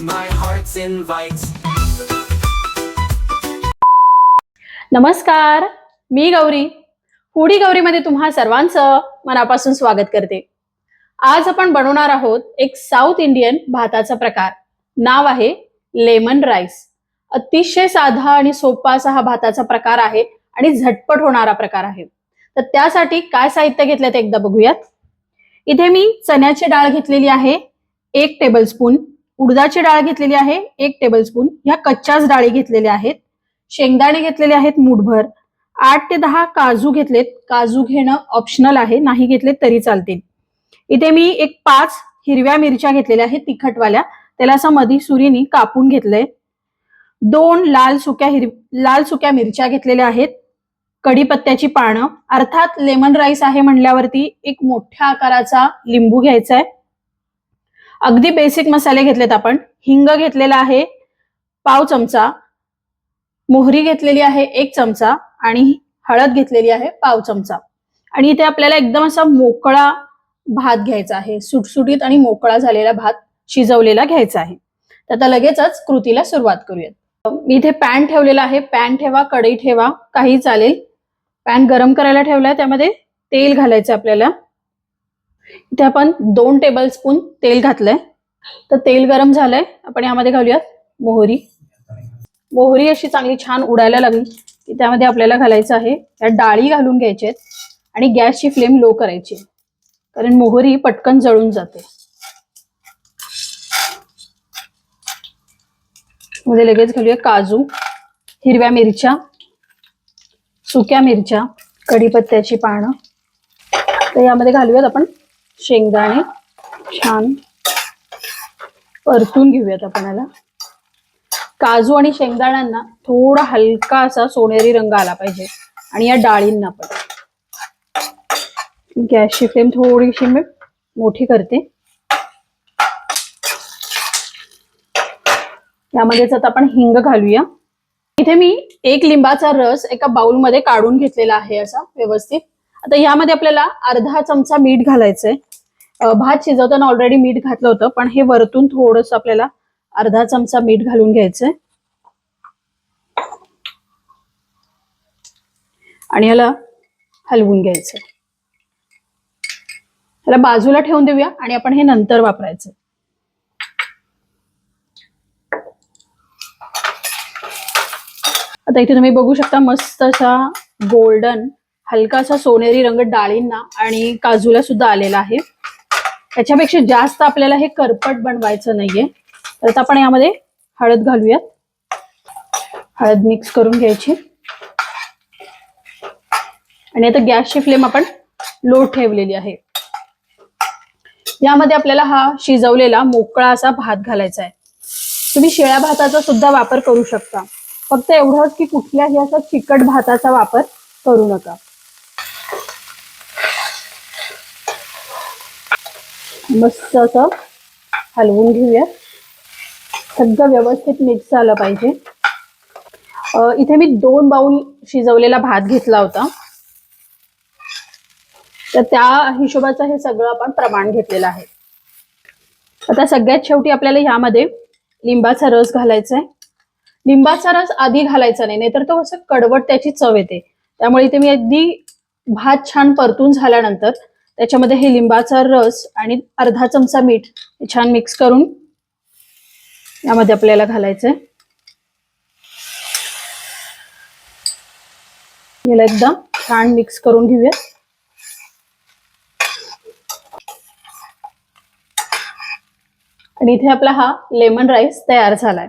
my heart invites. नमस्कार मी Gauri. Foodie गौरीमध्ये तुम्हा सर्वांचं मनापासून स्वागत करते. आज आपण बनवणार आहोत एक साऊथ इंडियन भाताचा प्रकार. नाव आहे लेमन राईस. अतिशय साधा आणि सोपा असा हा भाताचा प्रकार आहे आणि झटपट होणारा प्रकार आहे. तर त्यासाठी काय साहित्य घेतलं ते एकदा बघूयात. इथे मी चण्याची डाळ घेतलेली आहे एक टेबलस्पून उडदाची डाळ घेतलेली आहे एक टेबलस्पून ह्या कच्च्याच डाळी घेतलेल्या आहेत. शेंगदाणे घेतलेले आहेत मूठभर. आठ ते दहा काजू घेतलेत. काजू घेणं ऑप्शनल आहे नाही घेतले तरी चालतील. इथे मी एक पाच हिरव्या मिरच्या घेतलेल्या आहेत तिखटवाल्या. त्याला असं मधी सुरीनी कापून घेतलंय. दोन लाल सुक्या हिर लाल सुक्या मिरच्या घेतलेल्या आहेत. कढीपत्त्याची पानं. अर्थात लेमन राईस आहे म्हणल्यावरती एक मोठ्या आकाराचा लिंबू घ्यायचा आहे अगदी बेसिक मसाले घेतलेत आपण. हिंग घेतलेला आहे पाव चमचा. मोहरी घेतलेली आहे एक चमचा. आणि हळद घेतलेली आहे पाव चमचा. आणि इथे आपल्याला एकदम असा मोकळा भात घ्यायचा आहे. सुटसुटीत आणि मोकळा झालेला भात शिजवलेला घ्यायचा आहे. तर आता लगेचच कृतीला सुरुवात करूयात. इथे पॅन ठेवलेला आहे. पॅन ठेवा कढई ठेवा काही चालेल. पॅन गरम करायला ठेवलाय त्यामध्ये तेल घालायचं आपल्याला. इथे आपण दोन टेबल स्पून तेल घातलंय. तर तेल गरम झालंय. आपण यामध्ये घालूयात मोहरी. मोहरी अशी चांगली छान उडायला लागली की त्यामध्ये आपल्याला घालायचं आहे. त्या डाळी घालून घ्यायच्या आणि गॅसची फ्लेम लो करायची आहे. कारण मोहरी पटकन जळून जाते. मध्ये लगेच घालूया काजू हिरव्या मिरच्या सुक्या मिरच्या कढीपत्त्याची पानं. तर यामध्ये घालूयात आपण शेंगदाणे. छान. परतून घेऊयात आपण याला काजू आणि शेंगदाण्यांना थोडा हलका असा सोनेरी रंग आला पाहिजे. आणि या डाळींना पण. गॅसची फ्लेम थोडीशी मी मोठी करते. यामध्येच आता आपण हिंग घालूया. इथे मी एक लिंबाचा रस एका बाउलमध्ये काढून घेतलेला आहे असा व्यवस्थित. आता यामध्ये आपल्याला अर्धा चमचा मीठ घालायचंय. भात शिजवताना ऑलरेडी मीठ घातलं होतं पण हे वरतून थोडस आपल्याला अर्धा चमचा मीठ घालून घ्यायचंय. आणि याला हलवून घ्यायचं याला बाजूला ठेवून देऊया आणि आपण हे नंतर वापरायचं. आता इथे तुम्ही बघू शकता मस्त असा गोल्डन हलकासा सोनेरी रंग डाळींना आणि काजूला सुद्धा आलेला आहे. त्याच्यापेक्षा जास्त आपल्याला हे करपट बनवायचं नाहीये. तर आता आपण यामध्ये हळद घालूयात. हळद मिक्स करून घ्यायची. आणि आता गॅसची फ्लेम आपण लो ठेवलेली आहे. यामध्ये आपल्याला हा शिजवलेला मोकळा असा भात घालायचा आहे. तुम्ही शिळ्या भाताचा सुद्धा वापर करू शकता. फक्त एवढंच की कुठल्याही असा चिकट भाताचा वापर करू नका. मस्त असं हलवून घेऊया. सगळं व्यवस्थित मिक्स झालं पाहिजे. इथे मी दोन बाउल शिजवलेला भात घेतला होता. तर त्या हिशोबाचं हे सगळं आपण प्रमाण घेतलेलं आहे. आता सगळ्यात शेवटी आपल्याला ह्यामध्ये लिंबाचा रस घालायचा आहे लिंबाचा रस आधी घालायचा नाही नाहीतर तो असं कडवट त्याची चव येते. त्यामुळे इथे मी अगदी भात छान परतून झाल्यानंतर त्याच्यामध्ये हे लिंबाचा रस आणि अर्धा चमचा मीठ छान मिक्स करून यामध्ये आपल्याला घालायचंय. याला एकदम छान मिक्स करून घेऊया. आणि इथे आपला हा लेमन राईस तयार झालाय.